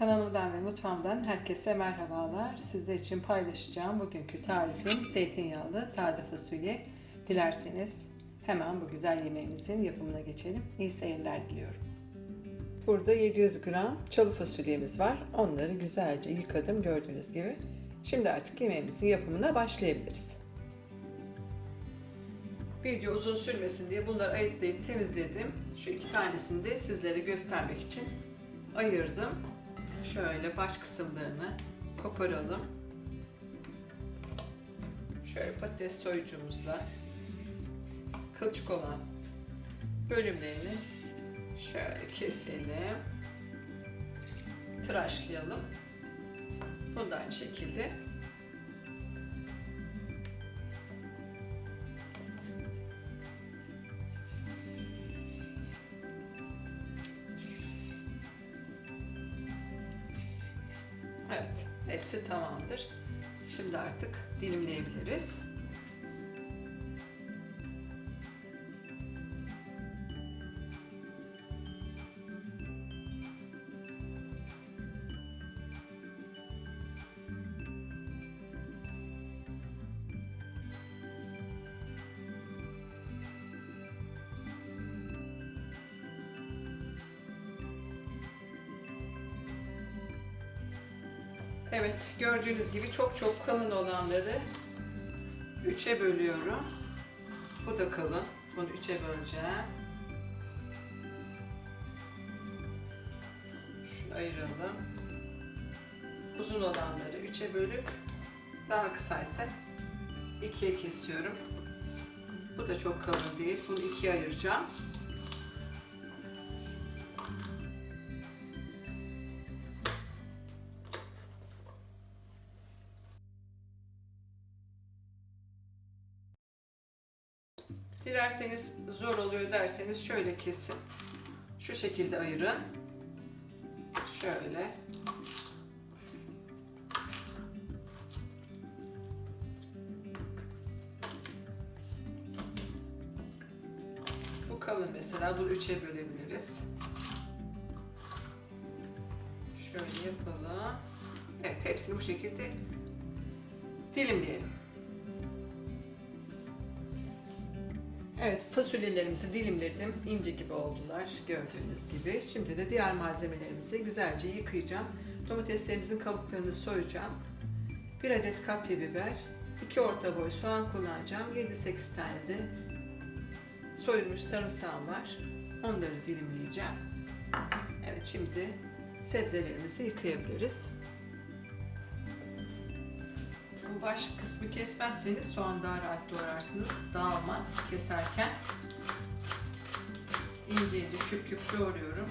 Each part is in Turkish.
Kanalımdan ve mutfağımdan herkese merhabalar. Sizler için paylaşacağım bugünkü tarifim zeytinyağlı taze fasulye. Dilerseniz hemen bu güzel yemeğimizin yapımına geçelim. İyi seyirler diliyorum. Burada 700 gram çalı fasulyemiz var. Onları güzelce yıkadım gördüğünüz gibi. Şimdi artık yemeğimizin yapımına başlayabiliriz. Video uzun sürmesin diye bunları ayıklayıp temizledim. Şu iki tanesini de sizlere göstermek için ayırdım. Şöyle baş kısımlarını koparalım. Şöyle patates soyucumuzla kılçık olan bölümlerini şöyle keselim. Tıraşlayalım. Bunu da aynı şekilde Evet, hepsi tamamdır. Şimdi artık dilimleyebiliriz. Evet, gördüğünüz gibi çok çok kalın olanları üçe bölüyorum. Bu da kalın. Bunu üçe böleceğim. Şunu ayıralım. Uzun olanları üçe bölüp daha kısaysa ikiye kesiyorum. Bu da çok kalın değil. Bunu ikiye ayıracağım. Dilerseniz zor oluyor derseniz şöyle kesin. Şu şekilde ayırın. Şöyle. Bu kalın mesela. Bunu üçe bölebiliriz. Şöyle yapalım. Evet hepsini bu şekilde dilimleyelim. Evet fasulyelerimizi dilimledim. ince gibi oldular gördüğünüz gibi. Şimdi de diğer malzemelerimizi güzelce yıkayacağım. Domateslerimizin kabuklarını soyacağım. 1 adet kapya biber, 2 orta boy soğan kullanacağım. 7-8 tane de soyulmuş sarımsağım var. Onları dilimleyeceğim. Evet şimdi sebzelerimizi yıkayabiliriz. Baş kısmı kesmezseniz soğan daha rahat doğrarsınız. Dağılmaz keserken. İnce ince küp küp doğruyorum.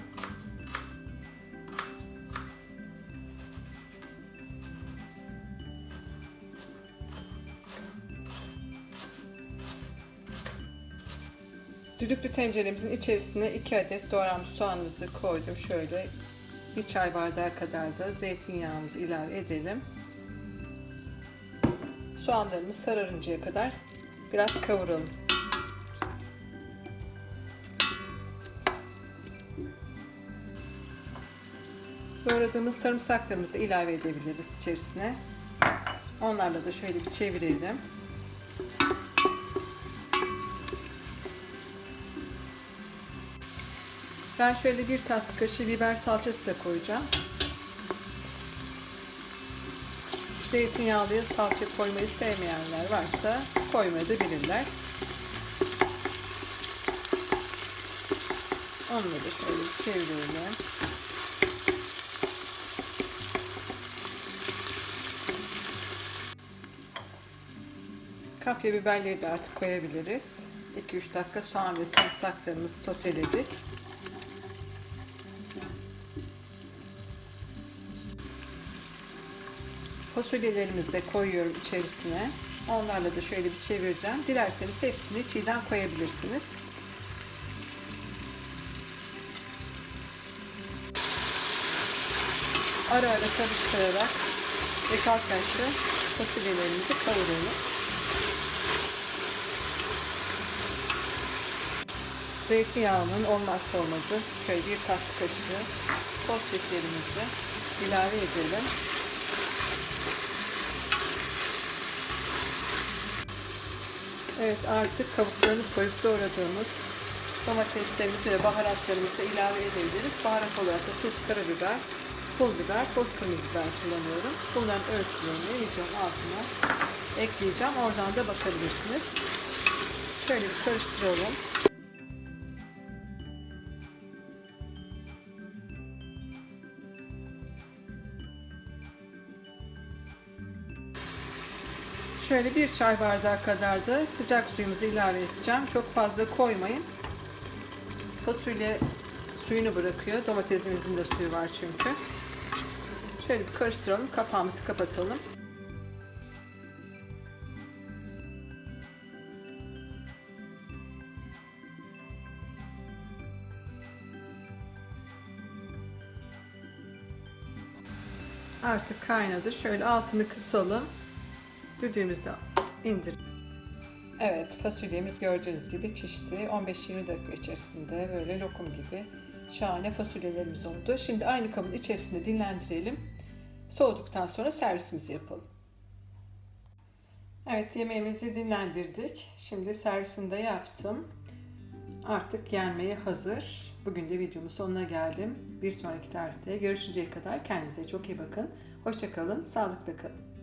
Düdüklü tenceremizin içerisine 2 adet doğranmış soğanımızı koydum. Şöyle bir çay bardağı kadar da zeytinyağımızı ilave edelim. Soğanlarımız sararıncaya kadar biraz kavuralım. Doğradığımız sarımsaklarımızı ilave edebiliriz içerisine. Onlarla da şöyle bir çevirelim. Ben şöyle bir tatlı kaşığı biber salçası da koyacağım. Zeytinyağlıya salça koymayı sevmeyenler varsa koymayabilirler. Onları da şöyle çevirelim. Kapya biberleri de artık koyabiliriz. 2-3 dakika soğan ve sarımsaklarımızı soteledik. Fasulyelerimizi de koyuyorum içerisine. Onlarla da şöyle bir çevireceğim. Dilerseniz hepsini çiğden koyabilirsiniz. Ara ara karıştırarak ve kalklaştı fasulyelerimizi kavuruyorum. Zeytinyağının olmazsa olmazı şöyle bir tatlı kaşığı toz şekerimizi ilave edelim. Evet artık kabuklarını soyup doğradığımız domateslerimizi ve baharatlarımızı da ilave edebiliriz. Baharat olarak da tuz, karabiber, pul biber, toz kırmızı biber kullanıyorum. Bunların ölçülerini videonun altına ekleyeceğim. Oradan da bakabilirsiniz. Şöyle bir karıştıralım. Şöyle bir çay bardağı kadar da sıcak suyumuzu ilave edeceğim. Çok fazla koymayın. Fasulye suyunu bırakıyor. Domatesimizin de suyu var çünkü. Şöyle bir karıştıralım. Kapağımızı kapatalım. Artık kaynadı. Şöyle altını kısalım. Düdüğümüzde indir. Evet fasulyemiz gördüğünüz gibi pişti. 15-20 dakika içerisinde böyle lokum gibi şahane fasulyelerimiz oldu. Şimdi aynı kabın içerisinde dinlendirelim. Soğuduktan sonra servisimizi yapalım. Evet yemeğimizi dinlendirdik. Şimdi servisini de yaptım. Artık yenmeye hazır. Bugün de videomun sonuna geldim. Bir sonraki tarihte görüşünceye kadar kendinize çok iyi bakın. Hoşçakalın, sağlıkla kalın.